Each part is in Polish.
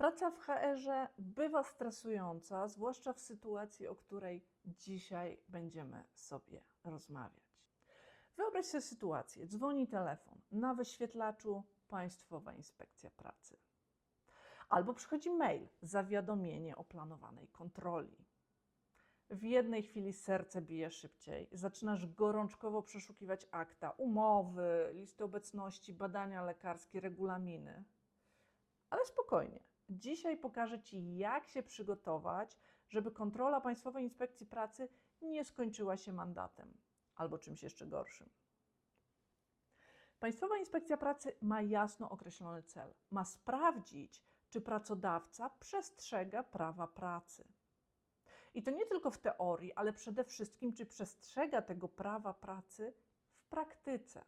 Praca w HR-ze bywa stresująca, zwłaszcza w sytuacji, o której dzisiaj będziemy sobie rozmawiać. Wyobraź sobie sytuację: dzwoni telefon, na wyświetlaczu Państwowa Inspekcja Pracy. Albo przychodzi mail, zawiadomienie o planowanej kontroli. W jednej chwili serce bije szybciej, zaczynasz gorączkowo przeszukiwać akta, umowy, listy obecności, badania lekarskie, regulaminy. Ale spokojnie. Dzisiaj pokażę Ci, jak się przygotować, żeby kontrola Państwowej Inspekcji Pracy nie skończyła się mandatem albo czymś jeszcze gorszym. Państwowa Inspekcja Pracy ma jasno określony cel. Ma sprawdzić, czy pracodawca przestrzega prawa pracy. I to nie tylko w teorii, ale przede wszystkim, czy przestrzega tego prawa pracy w praktyce.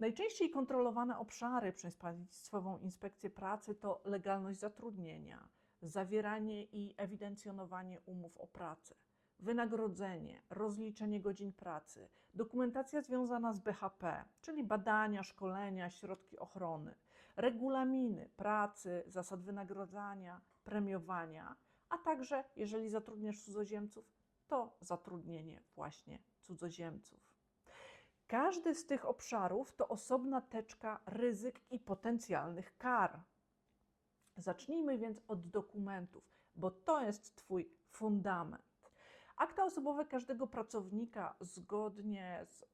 Najczęściej kontrolowane obszary przez Państwową Inspekcję Pracy to legalność zatrudnienia, zawieranie i ewidencjonowanie umów o pracę, wynagrodzenie, rozliczenie godzin pracy, dokumentacja związana z BHP, czyli badania, szkolenia, środki ochrony, regulaminy pracy, zasad wynagradzania, premiowania, a także, jeżeli zatrudniasz cudzoziemców, to zatrudnienie właśnie cudzoziemców. Każdy z tych obszarów to osobna teczka ryzyk i potencjalnych kar. Zacznijmy więc od dokumentów, bo to jest Twój fundament. Akta osobowe każdego pracownika zgodnie z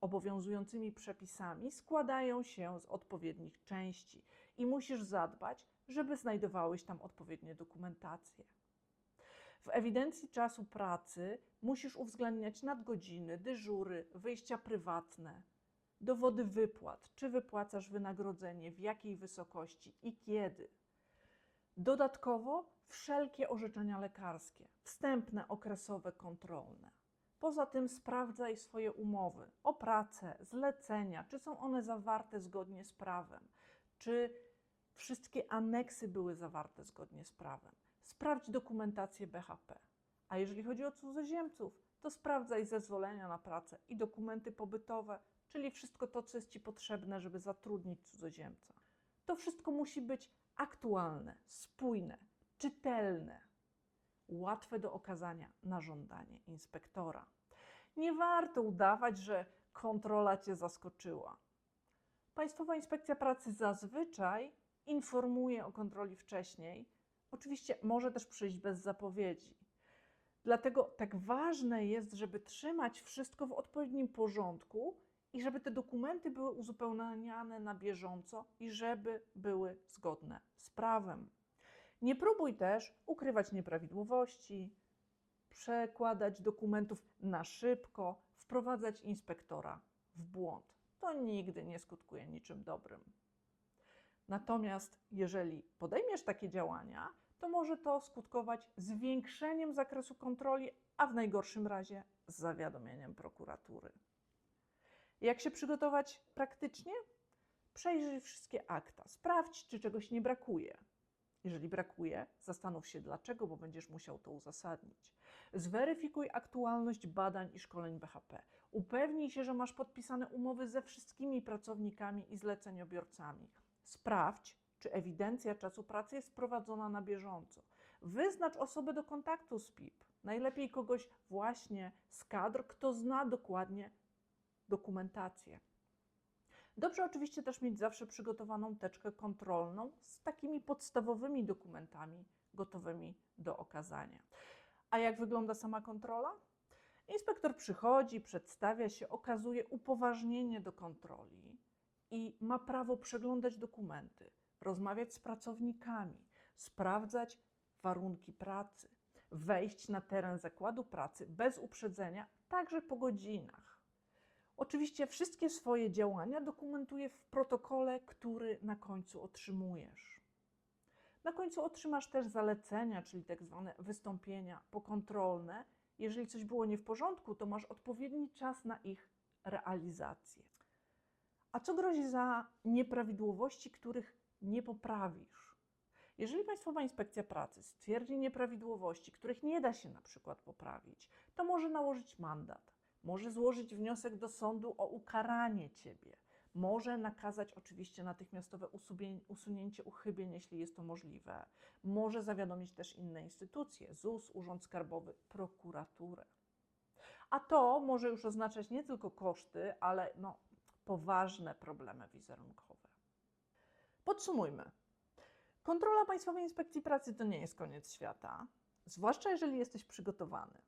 obowiązującymi przepisami składają się z odpowiednich części i musisz zadbać, żeby znajdowały się tam odpowiednie dokumentacje. W ewidencji czasu pracy musisz uwzględniać nadgodziny, dyżury, wyjścia prywatne, dowody wypłat, czy wypłacasz wynagrodzenie, w jakiej wysokości i kiedy. Dodatkowo wszelkie orzeczenia lekarskie, wstępne, okresowe, kontrolne. Poza tym sprawdzaj swoje umowy o pracę, zlecenia, czy są one zawarte zgodnie z prawem, czy wszystkie aneksy były zawarte zgodnie z prawem. Sprawdź dokumentację BHP. A jeżeli chodzi o cudzoziemców, to sprawdzaj zezwolenia na pracę i dokumenty pobytowe, czyli wszystko to, co jest Ci potrzebne, żeby zatrudnić cudzoziemca. To wszystko musi być aktualne, spójne, czytelne, łatwe do okazania na żądanie inspektora. Nie warto udawać, że kontrola Cię zaskoczyła. Państwowa Inspekcja Pracy zazwyczaj informuje o kontroli wcześniej. Oczywiście może też przyjść bez zapowiedzi. Dlatego tak ważne jest, żeby trzymać wszystko w odpowiednim porządku i żeby te dokumenty były uzupełniane na bieżąco i żeby były zgodne z prawem. Nie próbuj też ukrywać nieprawidłowości, przekładać dokumentów na szybko, wprowadzać inspektora w błąd. To nigdy nie skutkuje niczym dobrym. Natomiast jeżeli podejmiesz takie działania, to może to skutkować zwiększeniem zakresu kontroli, a w najgorszym razie zawiadomieniem prokuratury. Jak się przygotować praktycznie? Przejrzyj wszystkie akta, sprawdź, czy czegoś nie brakuje. Jeżeli brakuje, zastanów się dlaczego, bo będziesz musiał to uzasadnić. Zweryfikuj aktualność badań i szkoleń BHP. Upewnij się, że masz podpisane umowy ze wszystkimi pracownikami i zleceniobiorcami. Sprawdź, czy ewidencja czasu pracy jest prowadzona na bieżąco. Wyznacz osobę do kontaktu z PIP. Najlepiej kogoś właśnie z kadr, kto zna dokładnie dokumentację. Dobrze oczywiście też mieć zawsze przygotowaną teczkę kontrolną z takimi podstawowymi dokumentami gotowymi do okazania. A jak wygląda sama kontrola? Inspektor przychodzi, przedstawia się, okazuje upoważnienie do kontroli i ma prawo przeglądać dokumenty, rozmawiać z pracownikami, sprawdzać warunki pracy, wejść na teren zakładu pracy bez uprzedzenia, także po godzinach. Oczywiście wszystkie swoje działania dokumentuje w protokole, który na końcu otrzymujesz. Na końcu otrzymasz też zalecenia, czyli tak zwane wystąpienia pokontrolne. Jeżeli coś było nie w porządku, to masz odpowiedni czas na ich realizację. A co grozi za nieprawidłowości, których nie poprawisz? Jeżeli Państwowa Inspekcja Pracy stwierdzi nieprawidłowości, których nie da się na przykład poprawić, to może nałożyć mandat, może złożyć wniosek do sądu o ukaranie ciebie, Może nakazać oczywiście natychmiastowe usunięcie uchybień, jeśli jest to możliwe. Może zawiadomić też inne instytucje ZUS, Urząd Skarbowy, prokuraturę. A to może już oznaczać nie tylko koszty, ale no, poważne problemy wizerunkowe. Podsumujmy. Kontrola Państwowej Inspekcji Pracy to nie jest koniec świata, zwłaszcza jeżeli jesteś przygotowany.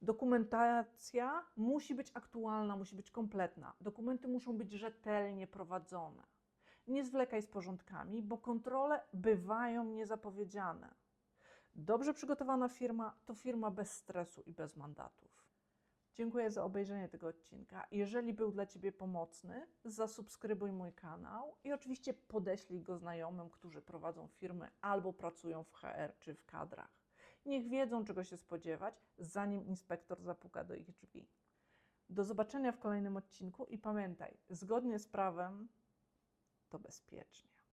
Dokumentacja musi być aktualna, musi być kompletna. Dokumenty muszą być rzetelnie prowadzone. Nie zwlekaj z porządkami, bo kontrole bywają niezapowiedziane. Dobrze przygotowana firma to firma bez stresu i bez mandatów. Dziękuję za obejrzenie tego odcinka. Jeżeli był dla Ciebie pomocny, zasubskrybuj mój kanał i oczywiście podeślij go znajomym, którzy prowadzą firmy albo pracują w HR czy w kadrach. Niech wiedzą, czego się spodziewać, zanim inspektor zapuka do ich drzwi. Do zobaczenia w kolejnym odcinku i pamiętaj, zgodnie z prawem to bezpiecznie.